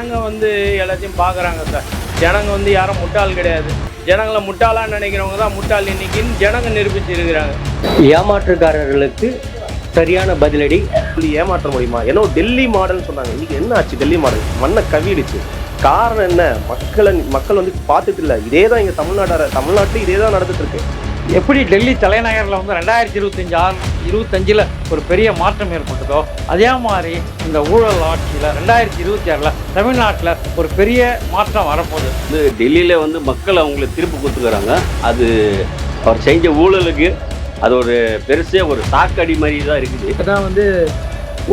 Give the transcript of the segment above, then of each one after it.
ஜனங்க வந்து எல்லாத்தையும் பார்க்குறாங்க சார். ஜனங்க வந்து யாரும் முட்டாள் கிடையாது. ஜனங்களை முட்டாளான்னு நினைக்கிறவங்க தான் முட்டாள் இன்னைக்குன்னு ஜனங்க நிரூபிச்சு இருக்கிறாங்க ஏமாற்றுக்காரர்களுக்கு சரியான பதிலடி. ஏமாற்ற முடியுமா? ஏன்னா டெல்லி மாடல் சொன்னாங்க. இன்னைக்கு என்ன ஆச்சு டெல்லி மாடல்? மண்ணை கவிடுச்சு. காரணம் என்ன? மக்களை மக்கள் வந்து பார்த்துட்டு இல்லை. இதே தான் இங்கே தமிழ்நாடு தமிழ்நாட்டில் இதே தான் நடந்துட்டு இருக்கு. எப்படி டெல்லி தலைநகரில் வந்து ரெண்டாயிரத்தி இருபத்தஞ்சு ஆறு இருபத்தஞ்சில் ஒரு பெரிய மாற்றம் ஏற்பட்டதோ அதே மாதிரி இந்த ஊழல் ஆட்சியில் ரெண்டாயிரத்தி இருபத்தி ஆறில் தமிழ்நாட்டில் ஒரு பெரிய மாற்றம் வரப்போகுது. வந்து டெல்லியில் வந்து மக்கள் அவங்கள திருப்பி கொடுத்துக்கிறாங்க. அது அவர் செஞ்ச ஊழலுக்கு அது ஒரு பெருசே ஒரு சாக்கடி மாதிரி தான் இருக்குது. தான் வந்து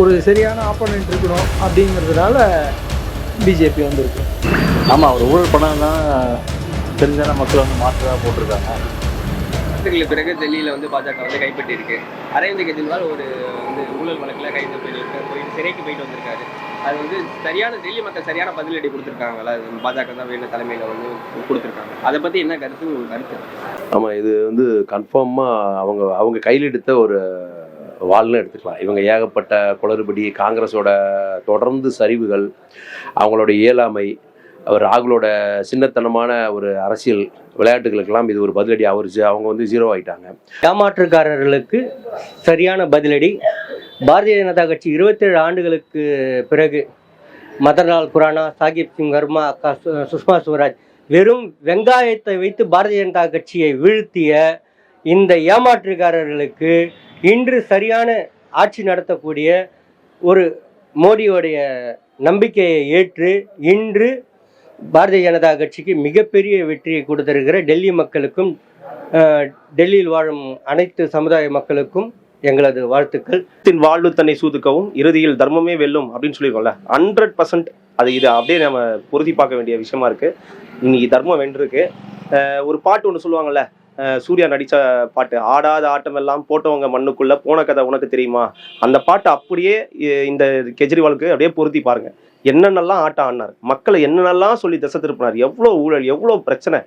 ஒரு சரியான ஆப்போனன்ட் இருக்கணும் அப்படிங்கிறதுனால பிஜேபி வந்திருக்கு. ஆமாம் அவர் ஊழல் பண்ணாங்கன்னா தெரிஞ்சான மக்கள் வந்து மாற்றதாக போட்டிருக்காங்க. வருஷங்களுக்கு பிறகு டெல்லியில் வந்து பாஜக வந்து கைப்பற்றி இருக்கு அரவிந்த் கெஜ்ரிவால் ஒரு வந்து ஊழல் வழக்கில் கைது போயிட்டு போயிட்டு சிறைக்கு போயிட்டு வந்திருக்காரு. அது வந்து சரியான டெல்லி மக்கள் சரியான பதிலடி கொடுத்துருக்காங்களா? அது பாஜக தான் வேணும் தலைமையில் வந்து கொடுத்துருக்காங்க. அதை பற்றி என்ன கருத்து உங்க கருத்து? ஆமாம் இது வந்து கன்ஃபார்மாக அவங்க அவங்க கையில் எடுத்த ஒரு வாள்னு எடுத்துக்கலாம். இவங்க ஏகப்பட்ட குளறுபடி காங்கிரஸோட தொடர்ந்து சரிவுகள் அவங்களோட இயலாமை அவர் ராகுலோட சின்னத்தனமான ஒரு அரசியல் விளையாட்டுகளுக்கெல்லாம் இது ஒரு பதிலடி ஆவரிச்சு. அவங்க வந்து ஜீரோ ஆயிட்டாங்க. ஏமாற்றுக்காரர்களுக்கு சரியான பதிலடி. பாரதிய ஜனதா கட்சி இருபத்தேழு ஆண்டுகளுக்கு பிறகு மதன்லால் குரானா சாகிப் சிங் வர்மா அக்கா சுஷ்மா சுவராஜ் வெறும் வெங்காயத்தை வைத்து பாரதிய ஜனதா கட்சியை வீழ்த்திய இந்த ஏமாற்றுக்காரர்களுக்கு இன்று சரியான ஆட்சி நடத்தக்கூடிய ஒரு மோடியோடைய நம்பிக்கையை ஏற்று இன்று பாரதிய ஜனதா கட்சிக்கு மிகப்பெரிய வெற்றியை கொடுத்திருக்கிற டெல்லி மக்களுக்கும் டெல்லியில் வாழும் அனைத்து சமுதாய மக்களுக்கும் எங்களது வாழ்த்துக்கள். தின் வாழ்வு தன்னை சூதுக்கவும் இறுதியில் தர்மமே வெல்லும் அப்படின்னு சொல்லியிருக்கோம்ல. ஹண்ட்ரட் பர்சன்ட் அது இது அப்படியே நம்ம பொருதி பார்க்க வேண்டிய விஷயமா இருக்கு. இன்னைக்கு தர்மம் வென்றிருக்கு. ஒரு பாட்டு ஒன்று சொல்லுவாங்கல்ல சூர்யா நடித்த பாட்டு ஆடாத ஆட்டம் எல்லாம் போட்டவங்க மண்ணுக்குள்ளே போன கதை உனக்கு தெரியுமா? அந்த பாட்டு அப்படியே இந்த கெஜ்ரிவாலுக்கு அப்படியே பொருத்தி பாருங்கள் என்னென்னலாம் ஆட்டம் ஆடினார்? மக்களை என்னென்னலாம் சொல்லி திசை திருப்பினார்? எவ்வளோ ஊழல் எவ்வளோ பிரச்சனை?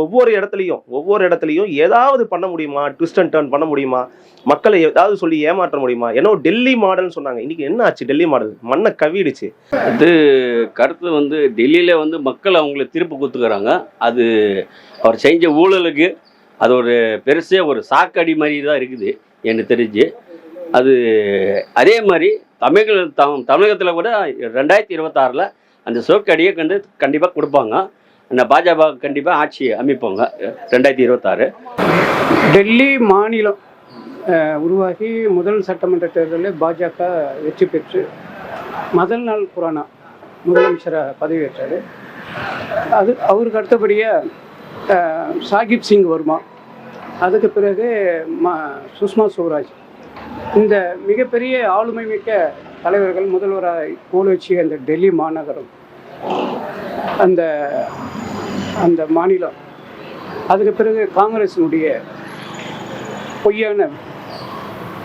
ஒவ்வொரு இடத்துலையும் ஒவ்வொரு இடத்துலையும் ஏதாவது பண்ண முடியுமா? ட்விஸ்ட் அண்ட் டர்ன் பண்ண முடியுமா? மக்களை ஏதாவது சொல்லி ஏமாற்ற முடியுமா? ஏன்னா டெல்லி மாடல்னு சொன்னாங்க. இன்னைக்கு என்ன ஆச்சு டெல்லி மாடல் மண்ணை கவிடுச்சு. அது கருத்து வந்து டெல்லியில் வந்து மக்கள் அவங்கள திருப்பி கொடுத்துக்கிறாங்க அது அவர் செஞ்ச ஊழலுக்கு அது ஒரு பெருசே ஒரு சாக்கடி மாதிரி தான் இருக்குது எனக்கு தெரிஞ்சு. அது அதே மாதிரி தமிழக தம் தமிழகத்தில் கூட ரெண்டாயிரத்தி இருபத்தாறில் அந்த சோக்கடியை கண்டு கண்டிப்பாக கொடுப்பாங்க. அந்த பாஜக கண்டிப்பாக ஆட்சி அமைப்பாங்க ரெண்டாயிரத்தி இருபத்தாறு. டெல்லி மாநிலம் உருவாகி முதல் சட்டமன்ற தேர்தலில் பாஜக வெற்றி பெற்று முதல் நாள் குரானா முதலமைச்சராக பதவியேற்றார். அது அவருக்கு அடுத்தபடியாக சாகிப் சிங் வர்மா. அதுக்கு பிறகு ம சுஷ்மா சுவராஜ். இந்த மிகப்பெரிய ஆளுமை மிக்க தலைவர்கள் முதல்வராக கோலோச்சி அந்த டெல்லி மாநகரம். அந்த அந்த மாநிலம். அதுக்கு பிறகு காங்கிரஸினுடைய பொய்யான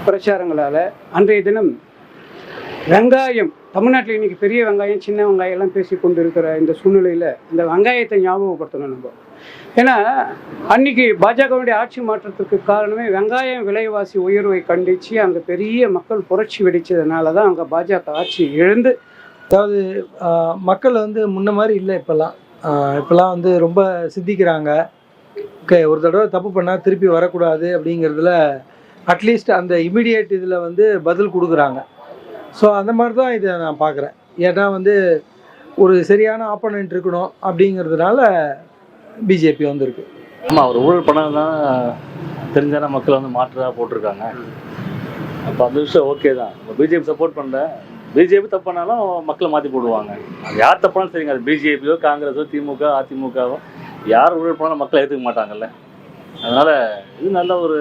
பிரச்சாரங்களால் அன்றைய தினம் வெங்காயம் தமிழ்நாட்டில் இன்றைக்கி பெரிய வெங்காயம் சின்ன வெங்காயம் எல்லாம் பேசி கொண்டு இருக்கிற இந்த சூழ்நிலையில் இந்த வெங்காயத்தை ஞாபகப்படுத்தணும் நம்ம. ஏன்னா அன்னைக்கு பாஜகவுடைய ஆட்சி மாற்றத்துக்கு காரணமே வெங்காயம் விலைவாசி உயர்வை கண்டித்து அங்கே பெரிய மக்கள் புரட்சி வெடிச்சதுனால தான் அங்கே பாஜக ஆட்சி எழுந்து அதாவது மக்கள் வந்து முன்ன மாதிரி இல்லை இப்போல்லாம். இப்போல்லாம் வந்து ரொம்ப சிந்திக்கிறாங்க. ஓகே ஒரு தடவை தப்பு பண்ணால் திருப்பி வரக்கூடாது அப்படிங்கிறதுல அட்லீஸ்ட் அந்த இமிடியேட் இதில் வந்து பதில் கொடுக்குறாங்க. ஸோ அந்த மாதிரி தான் இதை நான் பார்க்குறேன். ஏன்னா வந்து ஒரு சரியான ஆப்போனன்ட் இருக்கணும் அப்படிங்கிறதுனால பிஜேபி வந்திருக்கு. ஆமாம் அவர் ஊழல் பண்ணாதான் தெரிஞ்சான மக்கள் வந்து மாற்றதாக போட்டிருக்காங்க. அப்போ அந்த விஷயம் ஓகே தான். இப்போ பிஜேபி சப்போர்ட் பண்ணுறேன் பிஜேபி தப்பு பண்ணாலும் மக்களை மாற்றி போடுவாங்க. அது யார் தப்பாலும் சரிங்க. அது பிஜேபியோ காங்கிரஸோ திமுக அதிமுகவோ யார் ஊழல் பண்ணாலும் மக்களை ஏற்றுக்க மாட்டாங்கல்ல. அதனால் இது நல்ல ஒரு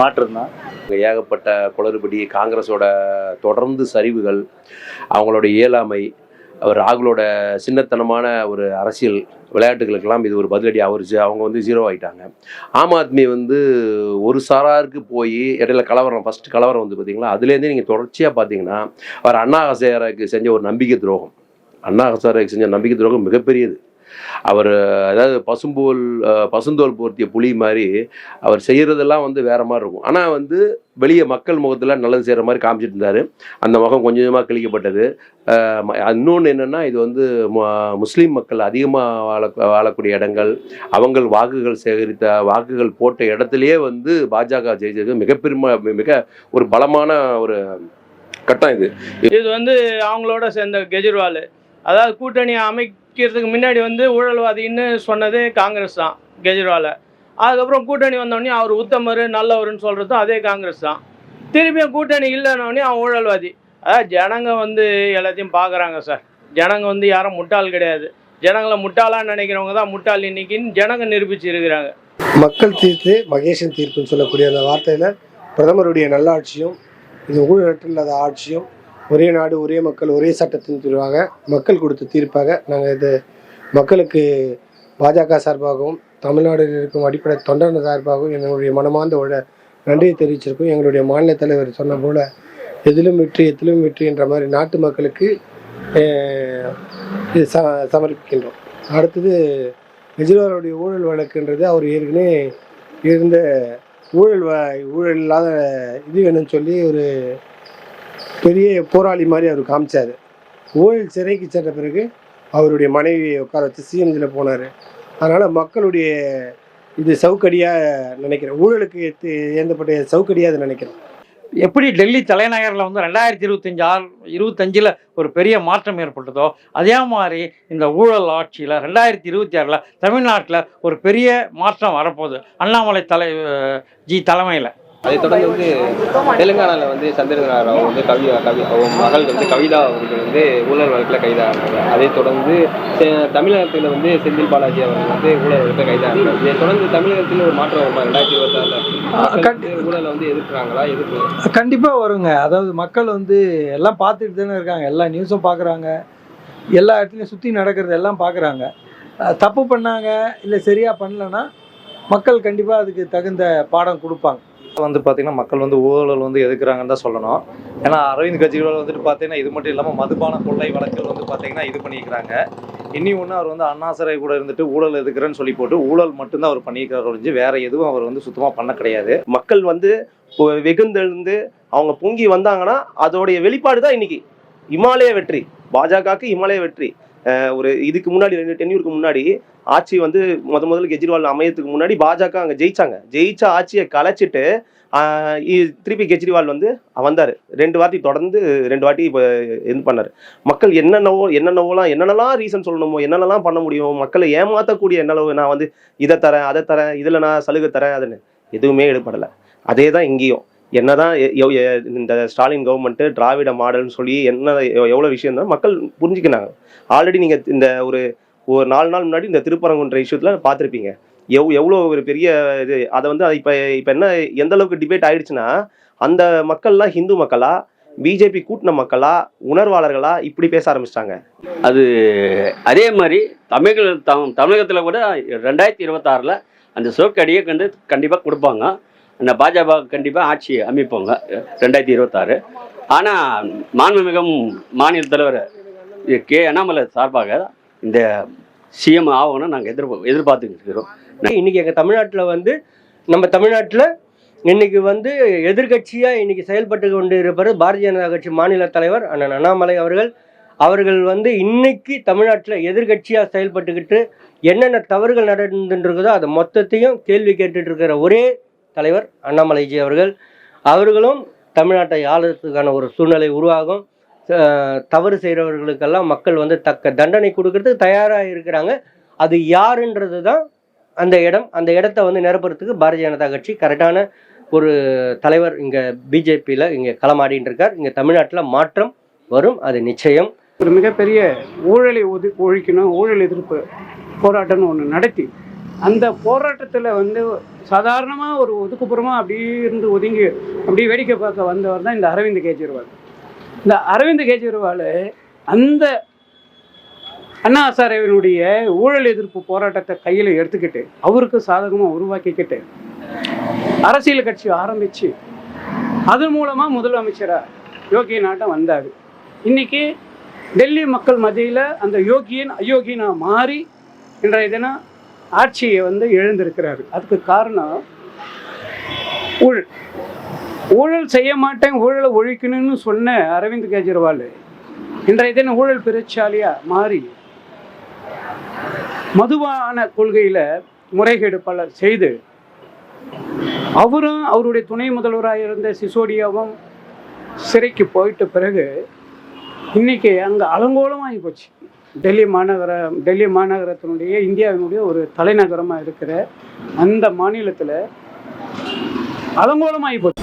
மாற்றம் தான். ஏகப்பட்ட குளறுபடி காங்கிரஸோட தொடர்ந்து சரிவுகள் அவங்களோட இயலாமை ராகுலோட சின்னத்தனமான ஒரு அரசியல் விளையாட்டுகளுக்கெல்லாம் இது ஒரு பதிலடி ஆவரிச்சு. அவங்க வந்து ஜீரோ ஆகிட்டாங்க ஆம் ஆத்மி வந்து ஒரு சாராருக்கு போய் இடையில கலவரம் ஃபர்ஸ்ட் கலவரம் வந்து பார்த்தீங்களா அதுலேருந்து நீங்கள் தொடர்ச்சியாக பார்த்தீங்கன்னா அவர் அண்ணா ஹசேராக்கு செஞ்ச ஒரு நம்பிக்கை துரோகம். அண்ணா ஹசாரேக்கு செஞ்ச நம்பிக்கை துரோகம் மிகப்பெரியது. அவர் அதாவது பசும்போல் பசுந்தோல் போர்த்திய புலி மாதிரி அவர் செய்கிறதெல்லாம் வந்து வேற மாதிரி இருக்கும். ஆனால் வந்து வெளியே மக்கள் முகத்தில் நல்லது செய்கிற மாதிரி காமிச்சிட்டு இருந்தார். அந்த முகம் கொஞ்சம் கொஞ்சமாக கிழிக்கப்பட்டது. இன்னொன்று என்னென்னா இது வந்து முஸ்லீம் மக்கள் அதிகமாக வாழ வாழக்கூடிய இடங்கள். அவங்கள் வாக்குகள் சேகரித்த வாக்குகள் போட்ட இடத்துலையே வந்து பாஜக ஜெயிச்சது மிகப்பெருமை மிக ஒரு பலமான ஒரு கட்டம் இது. இது வந்து அவங்களோட சேர்ந்த கெஜ்ரிவால். அதாவது கூட்டணி வைக்கிறதுக்கு முன்னாடி வந்து ஊழல்வாதின்னு சொன்னதே காங்கிரஸ் தான் கெஜ்ரிவாலை. அதுக்கப்புறம் கூட்டணி வந்தோடனே அவர் உத்தமர் நல்லவர்னு சொல்கிறதும் அதே காங்கிரஸ் தான். திரும்பியும் கூட்டணி இல்லைன்னொடனே அவன் ஊழல்வாதி. அதாவது ஜனங்க வந்து எல்லாத்தையும் பார்க்குறாங்க சார். ஜனங்க வந்து யாரும் முட்டாள் கிடையாது. ஜனங்களை முட்டாளான்னு நினைக்கிறவங்க தான் முட்டாள் இன்னைக்குன்னு ஜனங்க நிரூபிச்சு இருக்கிறாங்க. மக்கள் தீர்த்து மகேஷன் தீர்ப்புன்னு சொல்லக்கூடிய அந்த வார்த்தையில் பிரதமருடைய நல்லாட்சியும் இது ஊழலற்ற இல்லாத ஆட்சியும் ஒரே நாடு ஒரே மக்கள் ஒரே சட்டத்தின் தீர்வாக மக்கள் கொடுத்த தீர்ப்பாக நாங்கள் இது மக்களுக்கு பாஜக சார்பாகவும் தமிழ்நாட்டில் இருக்கும் அடிப்படை தொண்டர்கள் சார்பாகவும் எங்களுடைய மனமார்ந்த உட நன்றியை தெரிவிச்சிருக்கோம். எங்களுடைய மாநில தலைவர் சொன்ன போல எதிலும் வெற்றி எதிலும் வெற்றி என்ற மாதிரி நாட்டு மக்களுக்கு இது ச சமர்ப்பிக்கின்றோம். அடுத்தது கெஜ்ரிவாலுடைய ஊழல் வழக்குன்றது அவர் ஏற்கனவே இருந்த ஊழல் வ ஊழல் இல்லாத இது வேணும்னு சொல்லி ஒரு பெரிய போராளி மாதிரி அவர் காமிச்சார். ஊழல் சிறைக்கு சென்ற பிறகு அவருடைய மனைவியை உட்கார வச்சு சிஎம்ஜியில் போனார். அதனால் மக்களுடைய இது சவுக்கடியாக நினைக்கிறேன். ஊழலுக்கு ஏந்தப்பட்ட சவுக்கடியாக நினைக்கிறேன். எப்படி டெல்லி தலைநகரில் வந்து ரெண்டாயிரத்தி இருபத்தஞ்சி ஆறு இருபத்தஞ்சில் ஒரு பெரிய மாற்றம் ஏற்பட்டதோ அதே மாதிரி இந்த ஊழல் ஆட்சியில் ரெண்டாயிரத்தி இருபத்தி ஆறில் தமிழ்நாட்டில் ஒரு பெரிய மாற்றம் வரப்போகுது. அண்ணாமலை தலை ஜி தலைமையில். அதை தொடர்ந்து வந்து தெலுங்கானால வந்து சந்திரசேகர ராவ் வந்து கவி கவி அவங்க மகள் வந்து கவிதா அவர்கள் வந்து ஊழல் வழக்கில் கைதாகிறாங்க அதை தொடர்ந்து தமிழகத்தில் வந்து செந்தில் பாலாஜி அவர்கள் வந்து ஊழல் வழக்கில் கைதாகிறாங்க இதை தொடர்ந்து தமிழகத்தில் ஒரு மாற்றம் வருமா? ரெண்டாயிரத்தி இருபத்தாறில் ஊழலை வந்து எதிர்க்கிறாங்களா? எதிர்ப்பு கண்டிப்பாக வருங்க. அதாவது மக்கள் வந்து எல்லாம் பார்த்துட்டு தானே இருக்காங்க. எல்லா நியூஸும் பார்க்குறாங்க. எல்லா இடத்துலையும் சுற்றி நடக்கிறது எல்லாம் பார்க்குறாங்க. தப்பு பண்ணாங்க இல்லை சரியாக பண்ணலன்னா மக்கள் கண்டிப்பாக அதுக்கு தகுந்த பாடம் கொடுப்பாங்க. வந்து பார்த்தீங்கன்னா மக்கள் வந்து ஊழல் வந்து எதுக்குறாங்கன்னு தான் சொல்லணும். ஏன்னா அரவிந்த் கெஜ்ரிவால் வந்துட்டு பார்த்தீங்கன்னா இது மட்டும் இல்லாமல் மதுபான கொள்ளை வழக்குகள் வந்து பார்த்தீங்கன்னா இது பண்ணிக்கிறாங்க. இனி ஒன்று அவர் வந்து அண்ணாசரை கூட இருந்துட்டு ஊழல் எதுக்குறேன்னு சொல்லி போட்டு ஊழல் மட்டும்தான் அவர் பண்ணியிருக்காரு ஒழிஞ்சு வேற எதுவும் அவர் வந்து சுத்தமாக பண்ண கிடையாது. மக்கள் வந்து வெகுந்தெழுந்து அவங்க பொங்கி வந்தாங்கன்னா அதோடைய வெளிப்பாடு தான் இன்னைக்கு. இமாலய வெற்றி. பாஜகவுக்கு இமாலய வெற்றி. ஒரு இதுக்கு முன்னாடி ரெண்டு டென்யூருக்கு முன்னாடி ஆட்சி வந்து முத முதல்ல கெஜ்ரிவால் அமையத்துக்கு முன்னாடி பாஜக அங்கே ஜெயிச்சாங்க. ஜெயிச்ச ஆட்சியை கலைச்சிட்டு இ- திருப்பி கெஜ்ரிவால் வந்து வந்தார். ரெண்டு வாட்டி தொடர்ந்து ரெண்டு வாட்டி இப்போ இது பண்ணார். மக்கள் என்னென்னவோ என்னென்னவோலாம் என்னென்னலாம் ரீசன் சொல்லணுமோ என்னென்னலாம் பண்ண முடியும் மக்களை ஏமாற்றக்கூடிய என்னளவு நான் வந்து இதை தரேன் அதை தரேன் இதில் நான் சலுகை தரேன் அதுன்னு எதுவுமே ஈடுபடலை அதே தான் இங்கேயும். என்னதான் இந்த ஸ்டாலின் கவர்மெண்ட்டு திராவிட மாடல்னு சொல்லி என்ன எவ்வளோ விஷயம் தான் மக்கள் புரிஞ்சுக்கினாங்க. ஆல்ரெடி நீங்கள் இந்த ஒரு ஒரு நாலு நாள் முன்னாடி இந்த திருப்பரங்குன்ற இஷ்யூத்தில் பார்த்துருப்பீங்க. எவ் எவ்வளோ ஒரு பெரிய இது அதை வந்து இப்போ இப்போ என்ன எந்த அளவுக்கு டிபேட் ஆயிடுச்சுன்னா அந்த மக்கள்லாம் ஹிந்து மக்களா பிஜேபி கூட்டின மக்களா உணர்வாளர்களா இப்படி பேச ஆரம்பிச்சிட்டாங்க. அது அதே மாதிரி தமிழக தம் தமிழகத்தில் கூட ரெண்டாயிரத்தி இருபத்தாறில் அந்த சோக்கடியை கண்டு கண்டிப்பாக கொடுப்பாங்க. அந்த பாஜக கண்டிப்பாக ஆட்சி அமைப்பாங்க ரெண்டாயிரத்தி இருபத்தாறு. ஆனால் மாண்புமிகும் மாநில தலைவர் கே. அண்ணாமலை சார்பாக இந்த சிஎம் ஆகணும்னு நாங்கள் எதிர்ப்பு எதிர்பார்த்துக்கிட்டு இருக்கிறோம். இன்னைக்கு எங்கள் தமிழ்நாட்டில் வந்து நம்ம தமிழ்நாட்டில் இன்னைக்கு வந்து எதிர்க்கட்சியாக இன்னைக்கு செயல்பட்டு கொண்டு இருப்பது பாரதிய ஜனதா கட்சி மாநில தலைவர் அண்ணன் அண்ணாமலை அவர்கள். அவர்கள் வந்து இன்னைக்கு தமிழ்நாட்டில் எதிர்க்கட்சியாக செயல்பட்டுக்கிட்டு என்னென்ன தவறுகள் நடந்துருக்குதோ அதை மொத்தத்தையும் கேள்வி கேட்டுட்டு இருக்கிற ஒரே தலைவர் அண்ணாமலைஜி அவர்கள். அவர்களும் தமிழ்நாட்டை ஆளுறதுக்கான ஒரு சூழ்நிலை உருவாகும். தவறு செய்கிறவர்களுக்கெல்லாம் மக்கள் வந்து தக்க தண்டனை கொடுக்கறதுக்கு தயாராக இருக்கிறாங்க. அது யாருன்றது தான் அந்த இடம். அந்த இடத்த வந்து நிரப்புறதுக்கு பாரதிய ஜனதா கட்சி கரெக்டான ஒரு தலைவர் இங்கே பிஜேபியில் இங்கே களமாடின்னு இருக்கார் இங்கே தமிழ்நாட்டில் மாற்றம் வரும். அது நிச்சயம். ஒரு மிகப்பெரிய ஊழலை ஒது ஒழிக்கணும் ஊழல் எதிர்ப்பு போராட்டம்னு ஒன்று நடத்தி அந்த போராட்டத்தில் வந்து சாதாரணமாக ஒரு ஒதுக்குப்புறமாக அப்படியே இருந்து ஒதுங்கி அப்படியே வேடிக்கை பார்க்க வந்தவர் தான் இந்த அரவிந்த் கெஜ்ரிவால். இந்த அரவிந்த் கெஜ்ரிவால் அந்த அண்ணா ஹசாரேவினுடைய ஊழல் எதிர்ப்பு போராட்டத்தை கையில் எடுத்துக்கிட்டு அவருக்கு சாதகமாக உருவாக்கிக்கிட்டு அரசியல் கட்சி ஆரம்பித்து அது மூலமாக முதலமைச்சராக யோகி நாட்டம் வந்தார். இன்னைக்கு டெல்லி மக்கள் மத்தியில் அந்த யோகியன் அயோகினா மாறி இன்றைய தினம் ஆட்சியை வந்து எழுந்திருக்கிறார். அதுக்கு காரணம் ஊழல். ஊழல் செய்ய மாட்டேன் ஊழலை ஒழிக்கணும்னு சொன்ன அரவிந்த் கெஜ்ரிவால் இன்றைய தினம் ஊழல் பெருச்சாலியாக மாறி மதுவான கொள்கையில் முறைகேடு பல செய்து அவரும் அவருடைய துணை முதல்வராக இருந்த சிசோடியாவும் சிறைக்கு போயிட்ட பிறகு இன்னைக்கு அங்கே அலங்கோலமாகி போச்சு. டெல்லி மாநகர டெல்லி மாநகரத்தினுடைய இந்தியாவினுடைய ஒரு தலைநகரமாக இருக்கிற அந்த மாநிலத்தில் அலங்கோலமாகி போச்சு.